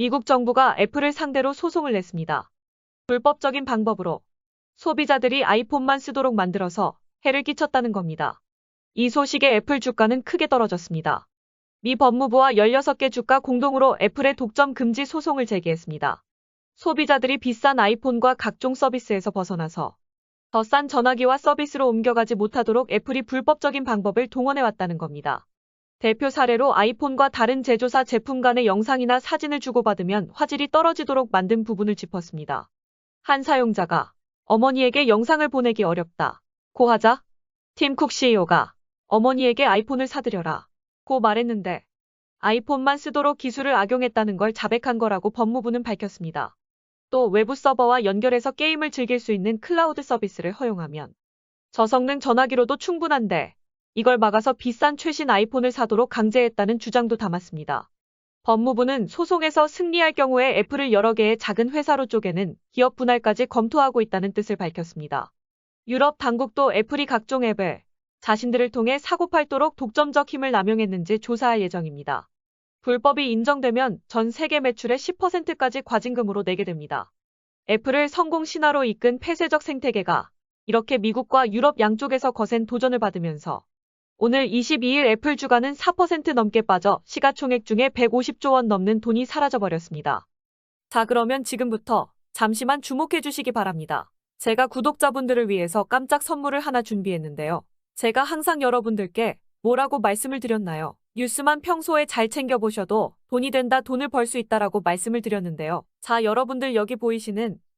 미국 정부가 애플을 상대로 소송을 냈습니다. 불법적인 방법으로 소비자들이 아이폰만 쓰도록 만들어서 해를 끼쳤다는 겁니다. 이 소식에 애플 주가는 크게 떨어졌습니다. 미 법무부와 16개 주가 공동으로 애플의 독점 금지 소송을 제기했습니다. 소비자들이 비싼 아이폰과 각종 서비스에서 벗어나서 더 싼 전화기와 서비스로 옮겨가지 못하도록 애플이 불법적인 방법을 동원해왔다는 겁니다. 대표 사례로 아이폰과 다른 제조사 제품 간의 영상이나 사진을 주고받으면 화질이 떨어지도록 만든 부분을 짚었습니다. 한 사용자가 어머니에게 영상을 보내기 어렵다. 고 하자 팀쿡 CEO가 어머니에게 아이폰을 사드려라. 고 말했는데 아이폰만 쓰도록 기술을 악용했다는 걸 자백한 거라고 법무부는 밝혔습니다. 또 외부 서버와 연결해서 게임을 즐길 수 있는 클라우드 서비스를 허용하면 저성능 전화기로도 충분한데 이걸 막아서 비싼 최신 아이폰을 사도록 강제했다는 주장도 담았습니다. 법무부는 소송에서 승리할 경우에 애플을 여러 개의 작은 회사로 쪼개는 기업 분할까지 검토하고 있다는 뜻을 밝혔습니다. 유럽 당국도 애플이 각종 앱을 자신들을 통해 사고팔도록 독점적 힘을 남용했는지 조사할 예정입니다. 불법이 인정되면 전 세계 매출의 10%까지 과징금으로 내게 됩니다. 애플을 성공 신화로 이끈 폐쇄적 생태계가 이렇게 미국과 유럽 양쪽에서 거센 도전을 받으면서 오늘 22일 애플 주가는 4% 넘게 빠져 시가총액 중에 150조 원 넘는 돈이 사라져버렸습니다. 자, 그러면 지금부터 잠시만 주목해 주시기 바랍니다. 제가 구독자분들을 위해서 깜짝 선물을 하나 준비했는데요. 제가 항상 여러분들께 뭐라고 말씀을 드렸나요? 뉴스만 평소에 잘 챙겨보셔도 돈이 된다, 돈을 벌 수 있다라고 말씀을 드렸는데요. 자, 여러분들 여기 보이시는